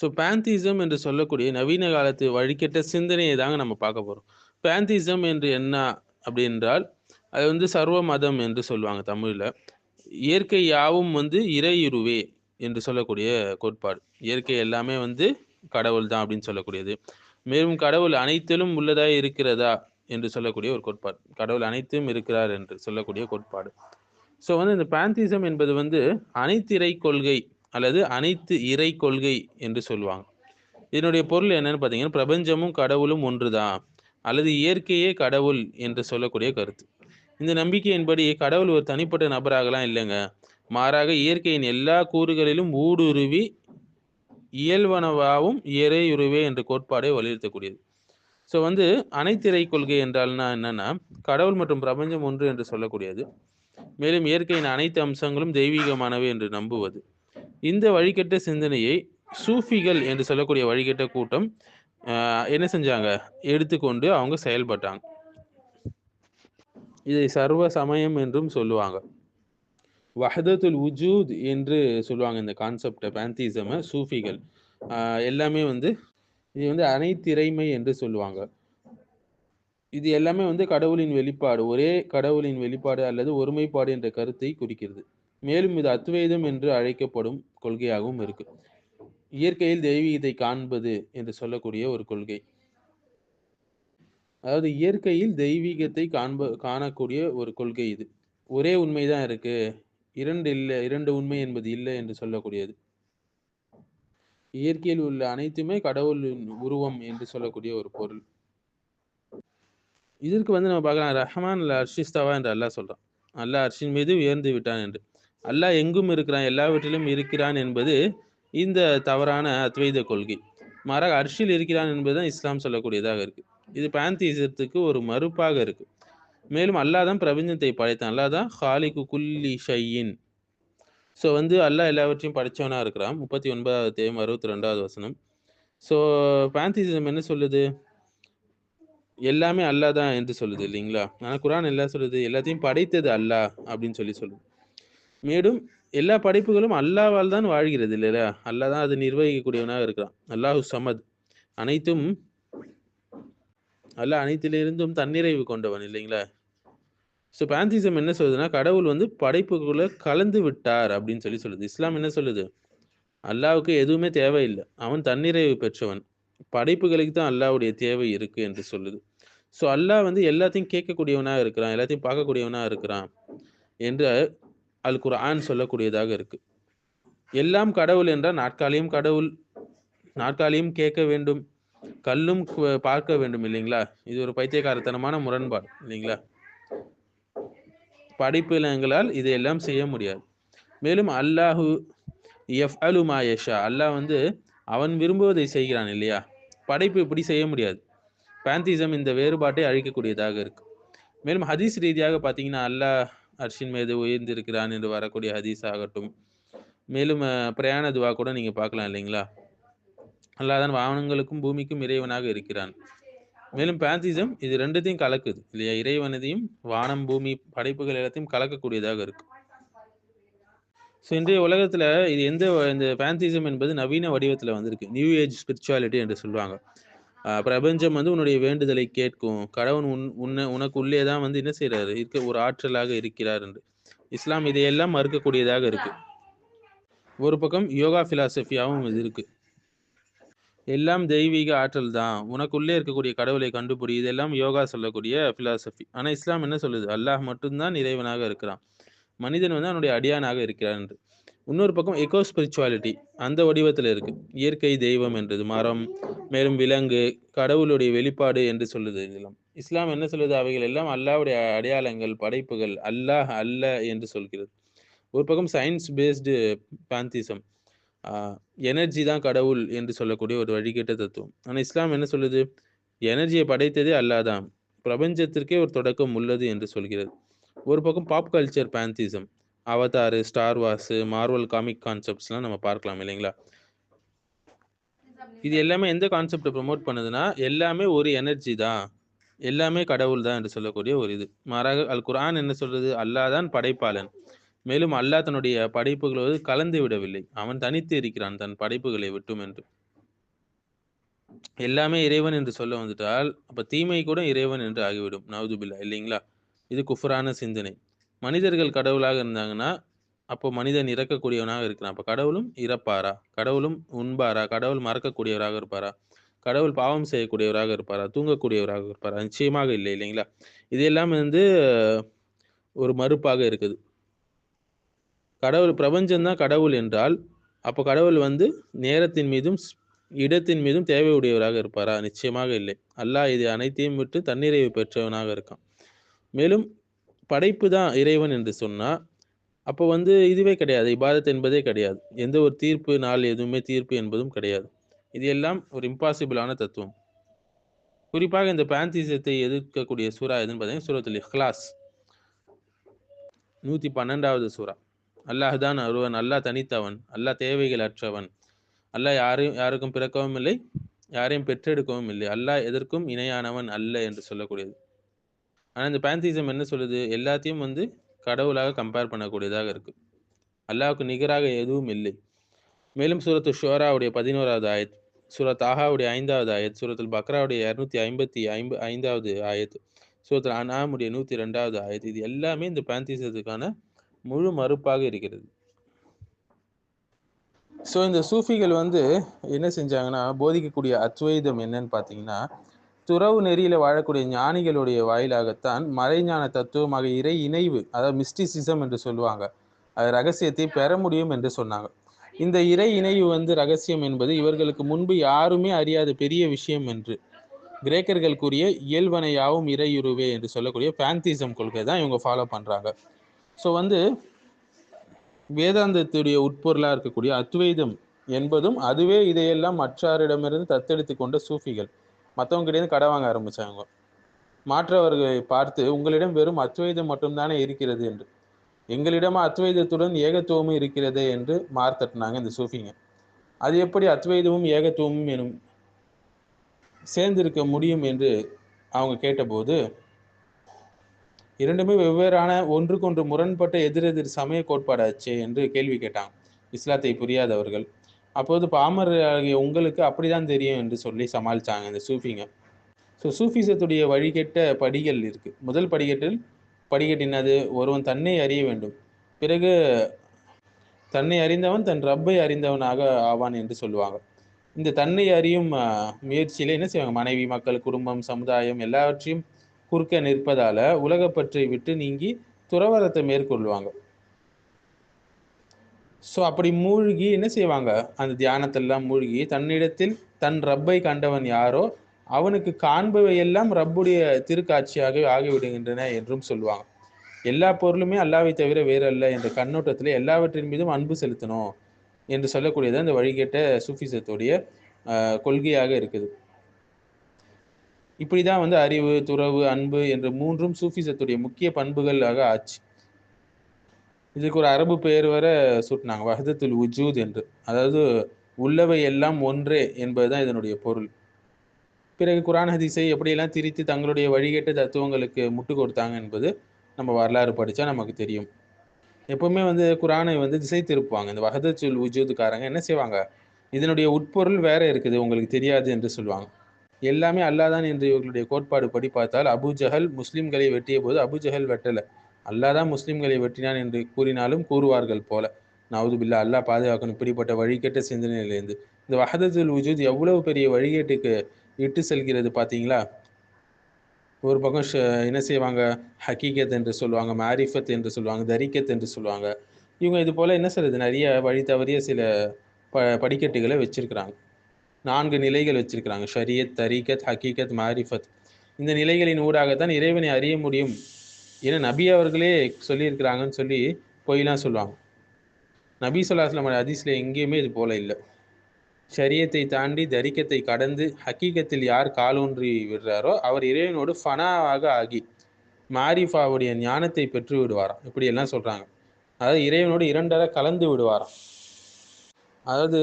So பேந்திசம் என்று சொல்லக்கூடிய நவீன காலத்து வழிகெட்ட சிந்தனையை தாங்க நம்ம பார்க்க போகிறோம் பேந்திசம் என்று என்ன அப்படி என்றால் அது வந்து சர்வ மதம் என்று சொல்லுவாங்க தமிழில். இயற்கை யாவும் வந்து இறையுருவே என்று சொல்லக்கூடிய கோட்பாடு. இயற்கை எல்லாமே வந்து கடவுள் தான் அப்படின்னு சொல்லக்கூடியது. மேலும் கடவுள் அனைத்திலும் உள்ளதாக இருக்கிறதா என்று சொல்லக்கூடிய ஒரு கோட்பாடு. கடவுள் அனைத்தும் இருக்கிறார் என்று சொல்லக்கூடிய கோட்பாடு. ஸோ வந்து இந்த பேந்திசம் என்பது வந்து அனைத்திரை கொள்கை அல்லது அனைத்து இறை கொள்கை என்று சொல்லுவாங்க. இதனுடைய பொருள் என்னன்னு பார்த்தீங்கன்னா பிரபஞ்சமும் கடவுளும் ஒன்றுதான் அல்லது இயற்கையே கடவுள் என்று சொல்லக்கூடிய கருத்து. இந்த நம்பிக்கையின்படி கடவுள் ஒரு தனிப்பட்ட நபராகலாம் இல்லைங்க. மாறாக இயற்கையின் எல்லா கூறுகளிலும் ஊடுருவி இயல்பனவாகவும் இறையுருவே என்ற கோட்பாடை வலியுறுத்தக்கூடியது. ஸோ வந்து அனைத்திரை கொள்கை என்றால்னா என்னன்னா கடவுள் மற்றும் பிரபஞ்சம் ஒன்று என்று சொல்லக்கூடியது. மேலும் இயற்கையின் அனைத்து அம்சங்களும் தெய்வீகமானவை என்று நம்புவது. இந்த வழிகட்ட சிந்தனையை சூஃபிகள் என்று சொல்லக்கூடிய வழிகட்ட கூட்டம் ஆஹ், என்ன செஞ்சாங்க? எடுத்துக்கொண்டு அவங்க செயல்பட்டாங்க. இதை சர்வ சமயம் என்றும் சொல்லுவாங்க. வஹதத்துல் உஜூத் என்று சொல்லுவாங்க இந்த கான்செப்டை பேந்திசமை சூஃபிகள். ஆஹ் எல்லாமே வந்து இது வந்து அனைத்திறைமை என்று சொல்லுவாங்க. இது எல்லாமே வந்து கடவுளின் வெளிப்பாடு. ஒரே கடவுளின் வெளிப்பாடு அல்லது ஒருமைப்பாடு என்ற கருத்தை குறிக்கிறது. மேலும் இது அத்வைதம் என்று அழைக்கப்படும் கொள்கையாகவும் இருக்கு. இயற்கையில் தெய்வீகத்தை காண்பது என்று சொல்லக்கூடிய ஒரு கொள்கை. அதாவது இயற்கையில் தெய்வீகத்தை காண்ப காணக்கூடிய ஒரு கொள்கை இது. ஒரே உண்மைதான் இருக்கு. இரண்டு இல்லை இரண்டு உண்மை என்பது இல்லை என்று சொல்லக்கூடியது. இயற்கையில் உள்ள அனைத்துமே கடவுளின் உருவம் என்று சொல்லக்கூடிய ஒரு பொருள். இதற்கு வந்து நம்ம பார்க்கலாம். ரஹ்மான் அல்ல அர்ஷிஸ்தாவா என்று அல்லாஹ் சொல்றான். அல்லாஹ் அர்ஷின் மீது உயர்ந்து விட்டான் என்று. அல்லாஹ் எங்கும் இருக்கிறான் எல்லாவற்றிலும் இருக்கிறான் என்பது இந்த தவறான அத்வைத கொள்கை. மாறாக அர்ஷில் இருக்கிறான் என்பதுதான் இஸ்லாம் சொல்லக்கூடியதாக இருக்கு. இது பேந்தீசத்துக்கு ஒரு மறுப்பாக இருக்கு. மேலும் அல்லாஹ் தான் பிரபஞ்சத்தை படைத்தான். அல்லாஹ் தான் ஹாலிகு குல்லி ஷையின். ஸோ வந்து அல்லாஹ் எல்லாவற்றையும் படைச்சவனா இருக்கிறான். முப்பத்தி ஒன்பதாவது தேவம் அறுபத்தி ரெண்டாவது வசனம். ஸோ பேந்தீசிசம் என்ன சொல்லுது? எல்லாமே அல்லாஹ் தான் என்று சொல்லுது இல்லைங்களா? ஆனால் குரான் எல்லாம் சொல்லுது? எல்லாத்தையும் படைத்தது அல்லாஹ் அப்படின்னு சொல்லி சொல்லுது. மேலும் எல்லா படைப்புகளும் அல்லாவால் தான் வாழ்கிறது இல்லையா? அல்லா தான் அதை நிர்வகிக்கக்கூடியவனாக இருக்கிறான். அல்லாஹு சமத். அனைத்தும் அல்லாஹ் அனைத்திலிருந்தும் தன்னிறைவு கொண்டவன் இல்லைங்களா? ஸோ பேந்திசம் என்ன சொல்லுதுன்னா கடவுள் வந்து படைப்புக்குள்ள கலந்து விட்டார் அப்படின்னு சொல்லி சொல்லுது. இஸ்லாம் என்ன சொல்லுது? அல்லாவுக்கு எதுவுமே தேவையில்லை. அவன் தன்னிறைவு பெற்றவன். படைப்புகளுக்கு தான் அல்லாவுடைய தேவை இருக்கு என்று சொல்லுது. ஸோ அல்லாஹ் வந்து எல்லாத்தையும் கேட்கக்கூடியவனாக இருக்கிறான் எல்லாத்தையும் பார்க்கக்கூடியவனா இருக்கிறான் என்று அல் குரான் சொல்லக்கூடியதாக இருக்கு. எல்லாம் கடவுள் என்றால் நாற்காலியும் கடவுள் நாற்காலியும் கேட்க வேண்டும் கல்லும் பார்க்க வேண்டும் இல்லைங்களா? இது ஒரு பைத்தியக்காரத்தனமான முரண்பாடு இல்லைங்களா? படைப்பினங்களால் இதையெல்லாம் செய்ய முடியாது. மேலும் அல்லாஹு எஃப் அலு மாயேஷா அல்லாஹ் வந்து அவன் விரும்புவதை செய்கிறான் இல்லையா? படைப்பு இப்படி செய்ய முடியாது. பேந்திசம் இந்த வேறுபாட்டை அழிக்கக்கூடியதாக இருக்கு. மேலும் ஹதீஸ் ரீதியாக பார்த்தீங்கன்னா அல்லாஹ் அர்ஷின் மீது உயர்ந்திருக்கிறான் என்று வரக்கூடிய ஹதீஸ் ஆகட்டும். மேலும் பிரயாண துவா கூட நீங்க பார்க்கலாம் இல்லைங்களா? அல்லாதான் வாகனங்களுக்கும் வானங்களுக்கும் பூமிக்கும் இறைவனாக இருக்கிறான். மேலும் பேந்திசம் இது ரெண்டுத்தையும் கலக்குது. இல்லையா? இறைவனதையும் வானம் பூமி படைப்புகள் எல்லாத்தையும் கலக்கக்கூடியதாக இருக்கு. ஸோ இன்றைய உலகத்துல இது எந்த வ- இந்த பேந்திசம் என்பது நவீன வடிவத்துல வந்திருக்கு. நியூ ஏஜ் ஸ்பிரிச்சுவாலிட்டி என்று சொல்லுவாங்க. பிரபஞ்சம் வந்து உன்னுடைய வேண்டுதலை கேட்கும். கடவுள் உன் உன்னை உனக்கு உள்ளே தான் வந்து என்ன செய்யறாரு இருக்க ஒரு ஆற்றலாக இருக்கிறார் என்று. இஸ்லாம் இதையெல்லாம் மறுக்கக்கூடியதாக இருக்கு. ஒரு பக்கம் யோகா பிலாசபியாவும் இது இருக்கு. எல்லாம் தெய்வீக ஆற்றல் தான். உனக்குள்ளே இருக்கக்கூடிய கடவுளை கண்டுபிடி. இதெல்லாம் யோகா சொல்லக்கூடிய பிலாசபி ஆனால் இஸ்லாம் என்ன சொல்லுது? அல்லாஹ் மட்டும்தான் இறைவனாக இருக்கிறான். மனிதன் வந்து அவனுடைய அடியானாக இருக்கிறான் என்று. இன்னொரு பக்கம் எக்கோ ஸ்பிரிச்சுவாலிட்டி அந்த வடிவத்தில் இருக்கு. இயற்கை தெய்வம் என்றது மரம் மேலும் விலங்கு கடவுளுடைய வெளிப்பாடு என்று சொல்லுது இதெல்லாம் இஸ்லாம் என்ன சொல்லுது? அவைகள் எல்லாம் அல்லாவுடைய அடையாளங்கள் படைப்புகள் அல்லாஹ் அல்ல என்று சொல்கிறது. ஒரு பக்கம் சயின்ஸ் பேஸ்டு பேந்திசம் எனர்ஜி தான் கடவுள் என்று சொல்லக்கூடிய ஒரு வழிகேட்ட தத்துவம். ஆனால் இஸ்லாம் என்ன சொல்லுது? எனர்ஜியை படைத்ததே அல்லாஹ் தான். பிரபஞ்சத்திற்கே ஒரு தொடக்கம் உள்ளது என்று சொல்கிறது. ஒரு பக்கம் pop culture பேந்திசம் Avatar Star Wars Marvel comic கான்செப்ட்ஸ்லாம் நம்ம பார்க்கலாம் இல்லைங்களா? இது எல்லாமே எந்த கான்செப்டை ப்ரோமோட் பண்ணுதுன்னா எல்லாமே ஒரு எனர்ஜி தான். எல்லாமே கடவுள் தான் என்று சொல்லக்கூடிய ஒரு இது. மாறாக அல் குரான் என்ன சொல்றது? அல்லாஹ் தான் படைப்பாளன். மேலும் அல்லாஹ் தன்னுடைய படைப்புகளோடு கலந்து விடவில்லை. அவன் தனித்து இருக்கிறான் தன் படைப்புகளை விட்டும் என்று. எல்லாமே இறைவன் என்று சொல்ல வந்துட்டால் அப்ப தீமை கூட இறைவன் என்று ஆகிவிடும். நவதுபில்லா இல்லைங்களா? இது குஃபரான சிந்தனை. மனிதர்கள் கடவுளாக இருந்தாங்கன்னா அப்போ மனிதன் இறக்கக்கூடியவனாக இருக்கிறான். அப்போ கடவுளும் இறப்பாரா? கடவுளும் உண்பாரா? கடவுள் மறக்கக்கூடியவராக இருப்பாரா? கடவுள் பாவம் செய்யக்கூடியவராக இருப்பாரா? தூங்கக்கூடியவராக இருப்பாரா? நிச்சயமாக இல்லை இல்லைங்களா? இது எல்லாம் வந்து ஒரு மறுப்பாக இருக்குது. கடவுள் பிரபஞ்சம்தான் கடவுள் என்றால் அப்போ கடவுள் வந்து நேரத்தின் மீதும் ஸ்- இடத்தின் மீதும் தேவையுடையவராக இருப்பாரா? நிச்சயமாக இல்லை. அல்லாஹ் இது அனைத்தையும் விட்டு தன்னிறைவு பெற்றவனாக இருக்கான். மேலும் படைப்பு தான் இறைவன் என்று சொன்னா அப்போ வந்து இதுவே கிடையாது. இபாதத் என்பதே கிடையாது. எந்த ஒரு தீர்ப்பு நாள் எதுவுமே தீர்ப்பு என்பதும் கிடையாது. இது எல்லாம் ஒரு இம்பாசிபிளான தத்துவம். குறிப்பாக இந்த பேந்திசத்தை எதிர்க்கக்கூடிய சூறா எதுன்னு பார்த்தீங்கன்னா சூரத்துல் இஹ்லாஸ். நூற்றி பன்னெண்டாவது சூறா. அல்லாஹ் தான் ஒருவன். அல்லாஹ் தனித்தவன். அல்லாஹ் தேவைகள் அற்றவன். அல்லாஹ் யாரையும் யாருக்கும் பிறக்கவும் இல்லை யாரையும் பெற்றெடுக்கவும் இல்லை. அல்லாஹ் எதற்கும் இணையானவன் அல்ல என்று சொல்லக்கூடியது. ஆனால் இந்த பேந்திசம் என்ன சொல்லுது? எல்லாத்தையும் வந்து கடவுளாக கம்பேர் பண்ணக்கூடியதாக இருக்கு. அல்லாவுக்கு நிகராக எதுவும் இல்லை. மேலும் சூரத்து ஷோராவுடைய பதினோராவது ஆயத் சூரத் ஆஹாவுடைய ஐந்தாவது ஆயத் சூரத்தில் பக்ராவுடைய இரநூத்தி ஐம்பத்தி ஐம்ப ஐந்தாவது ஆயத் சூரத்தில் அனாமுடைய நூற்றி ரெண்டாவது ஆயத் இது எல்லாமே இந்த பேந்திசத்துக்கான முழு மறுப்பாக இருக்கிறது. ஸோ இந்த சூஃபிகள் வந்து என்ன செஞ்சாங்கன்னா போதிக்கக்கூடிய அத்வைதம் என்னன்னு பார்த்தீங்கன்னா துறவு நெறியில வாழக்கூடிய ஞானிகளுடைய வாயிலாகத்தான் மறைஞான தத்துவமாக இறை இணைவு அதாவது மிஸ்டிசிசம் என்று சொல்லுவாங்க. அது ரகசியத்தை பெற முடியும் என்று சொன்னாங்க. இந்த இறை இணைவு வந்து ரகசியம் என்பது இவர்களுக்கு முன்பு யாருமே அறியாத பெரிய விஷயம் என்று. கிரேக்கர்கள் கூறிய இயல்பனையாவும் இறையுருவே என்று சொல்லக்கூடிய பேந்திசம் கொள்கை தான் இவங்க ஃபாலோ பண்றாங்க. ஸோ வந்து வேதாந்தத்துடைய உட்பொருளாக இருக்கக்கூடிய அத்வைதம் என்பதும் அதுவே இதையெல்லாம் மற்றாரிடமிருந்து தத்தெடுத்து கொண்ட சூஃபிகள். மற்றவங்ககிட்டேருந்து கடை வாங்க ஆரம்பிச்சாங்க. மாற்றவர்களை பார்த்து உங்களிடம் வெறும் அத்வைதம் மட்டும்தானே இருக்கிறது? என்று. எங்களிடம் அத்வைதத்துடன் ஏகத்துவமும் இருக்கிறதே? என்று மார்த்தட்டினாங்க இந்த சூஃபிங்க. அது எப்படி அத்வைதமும் ஏகத்துவமும் எனும் சேர்ந்திருக்க முடியும்? என்று அவங்க கேட்டபோது இரண்டுமே வெவ்வேறான ஒன்றுக்கொன்று முரண்பட்ட எதிரெதிர் சமய கோட்பாடாச்சே? என்று கேள்வி கேட்டாங்க. இஸ்லாத்தை புரியாதவர்கள். அப்போது பாமர் ஆகிய உங்களுக்கு அப்படிதான் தெரியும் என்று சொல்லி சமாளிச்சாங்க இந்த சூஃபிங்க. ஸோ சூஃபிசத்துடைய வழிகெட்ட படிகள் இருக்கு. முதல் படிக்கட்டில் படிக்கட்டினது ஒருவன் தன்னை அறிய வேண்டும். பிறகு தன்னை அறிந்தவன் தன் ரப்பை அறிந்தவனாக ஆவான் என்று சொல்லுவாங்க. இந்த தன்னை அறியும் ஆஹ், முயற்சியில என்ன செய்வாங்க? மனைவி மக்கள் குடும்பம் சமுதாயம் எல்லாவற்றையும் குறுக்க நிற்பதால உலகப்பற்றை விட்டு நீங்கி துறவரத்தை மேற்கொள்வாங்க. ஸோ அப்படி மூழ்கி என்ன செய்வாங்க? அந்த தியானத்தெல்லாம் மூழ்கி தன்னிடத்தில் தன் ரப்பை கண்டவன் யாரோ அவனுக்கு காண்பவை எல்லாம் ரப்புடைய திருக்காட்சியாக ஆகிவிடுகின்றன என்றும் சொல்லுவாங்க எல்லா பொருளுமே அல்லாவை தவிர வேறு அல்ல என்ற கண்ணோட்டத்தில் எல்லாவற்றின் மீதும் அன்பு செலுத்தணும் என்று சொல்லக்கூடியது அந்த வழிகேட்ட சூஃபிசத்துடைய கொள்கையாக இருக்குது. இப்படிதான் வந்து அறிவு துறவு அன்பு என்ற மூன்றும் சூஃபிசத்துடைய முக்கிய பண்புகளாக ஆச்சு. இதுக்கு ஒரு அரபு பெயர் வர சூட்டினாங்க வஹதத்துல் உஜூத் என்று. அதாவது உள்ளவை எல்லாம் ஒன்றே என்பதுதான் இதனுடைய பொருள். பிறகு குரான் ஹதீஸை எப்படியெல்லாம் திரித்து தங்களுடைய வழிகேட்ட தத்துவங்களுக்கு முட்டு கொடுத்தாங்க என்பது நம்ம வரலாறு படித்தா நமக்கு தெரியும். எப்பவுமே வந்து குரானை வந்து திசை திருப்புவாங்க. இந்த வஹதத்துல் உஜூதுக்காரங்க என்ன செய்வாங்க? இதனுடைய உட்பொருள் வேற இருக்குது உங்களுக்கு தெரியாது என்று சொல்லுவாங்க. எல்லாமே அல்லாதான் என்று இவர்களுடைய கோட்பாடு படி பார்த்தால் அபு ஜஹல் முஸ்லிம்களை வெட்டிய போது அபு ஜஹல் வெட்டலை. அல்லாதான் முஸ்லிம்களை வெட்டினான் என்று கூறினாலும் கூறுவார்கள் போல. நவது பில்லா அல்லாஹ் பாதுகாக்கணும். இப்படிப்பட்ட வழிகேட்ட சிந்தனையிலிருந்து. இந்த வஹதத்துல் உஜூத் எவ்வளவு பெரிய வழிகேட்டுக்கு இட்டு செல்கிறது பார்த்தீங்களா? ஒரு பக்கம் என்ன செய்வாங்க? ஹக்கீகத் என்று சொல்லுவாங்க மாரிஃபத் என்று சொல்லுவாங்க தரிக்கத் என்று சொல்லுவாங்க. இவங்க இது போல் என்ன சொல்றது நிறைய வழி தவறிய சில ப படிக்கட்டுகளை வச்சிருக்கிறாங்க. நான்கு நிலைகள் வச்சிருக்கிறாங்க. ஷரியத் தரீகத் ஹக்கீகத் மாரிஃபத். இந்த நிலைகளின் ஊடாகத்தான் இறைவனை அறிய முடியும். ஏன்னா நபி அவர்களே சொல்லியிருக்கிறாங்கன்னு சொல்லி பொய்லாம் சொல்லுவாங்க. நபி சொல்லாஸ்லாம் ஹதீஸ்ல எங்கேயுமே இது போல இல்லை. சரியத்தை தாண்டி தரிக்கத்தை கடந்து ஹக்கீகத்தில் யார் காலூன்றி விடுறாரோ அவர் இறைவனோடு ஃபனாவாக ஆகி மாரிஃபாவுடைய ஞானத்தை பெற்று விடுவாராம். இப்படி எல்லாம் அதாவது இறைவனோடு இரண்டரை கலந்து விடுவாராம். அதாவது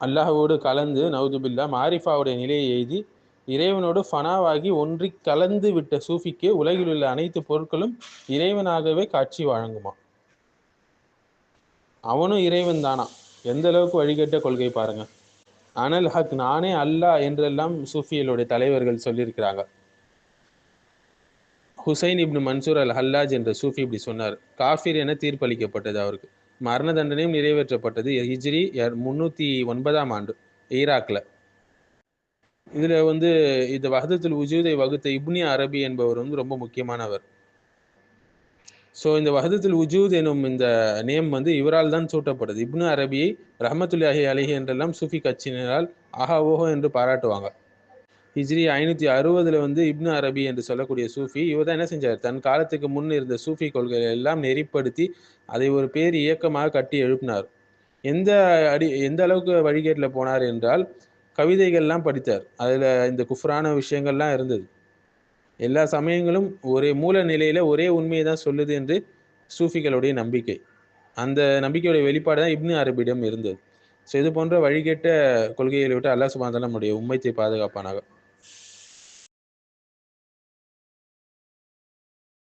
அல்லாஹோடு கலந்து நவுதுபில்லா மாரிஃபாவுடைய நிலையை எழுதி இறைவனோடு ஃபனாவாகி ஒன்றி கலந்து விட்ட சூஃபிக்கு உலகில் உள்ள அனைத்து பொருட்களும் இறைவனாகவே காட்சி வழங்குமா? அவனும் இறைவன் தானா? எந்த அளவுக்கு வழிகட்ட கொள்கை பாருங்க. அனல் ஹக் நானே அல்லாஹ் என்றெல்லாம் சூஃபியலுடைய தலைவர்கள் சொல்லியிருக்கிறாங்க. ஹுசைன் இப்னு மன்சூர் அல் ஹல்லாஜ் என்ற சூஃபி இப்படி சொன்னார். காஃபிர் என தீர்ப்பளிக்கப்பட்டது அவருக்கு. மரண தண்டனையும் நிறைவேற்றப்பட்டது. ஹிஜ்ரி முன்னூத்தி ஒன்பதாம் ஆண்டு ஈராக்ல. இதுல வந்து இந்த வஹதத்துல் உஜூதை வகுத்த இப்னி அரபி என்பவர் வந்து ரொம்ப முக்கியமானவர். ஸோ இந்த வஹதத்துல் உஜூத் எனும் இந்த நேம் வந்து இவரால் தான் சூட்டப்படுது. இப்னு அரபியை ரஹமத்துல்லாஹி அலிஹி என்றெல்லாம் சூஃபி கட்சியினரால் ஆஹா ஓஹோ என்று பாராட்டுவாங்க. ஹிஜ்ரி ஐநூற்றி அறுபதுல வந்து இப்னு அரபி என்று சொல்லக்கூடிய சூஃபி இவர் தான் என்ன செஞ்சார்? தன் காலத்துக்கு முன் இருந்த சூஃபி கொள்கைகளை எல்லாம் நெறிப்படுத்தி அதை ஒரு பேர் இயக்கமாக கட்டி எழுப்பினார். எந்த அடி எந்த அளவுக்கு வழிகேட்டில் போனார் என்றால் கவிதைகள்லாம் படித்தார். அதில் இந்த குஃப்ரான விஷயங்கள்லாம் இருந்தது. எல்லா சமயங்களும் ஒரே மூல நிலையில் ஒரே உண்மையை தான் சொல்லுது என்று சூஃபிகளுடைய நம்பிக்கை. அந்த நம்பிக்கையுடைய வெளிப்பாடு தான் இப்னு அரபிடம் இருந்தது. ஸோ இது போன்ற வழிகேட்ட கொள்கைகளை விட்டு அல்லாஹ் சுபான் நம்முடைய உண்மைத்தை பாதுகாப்பானாக.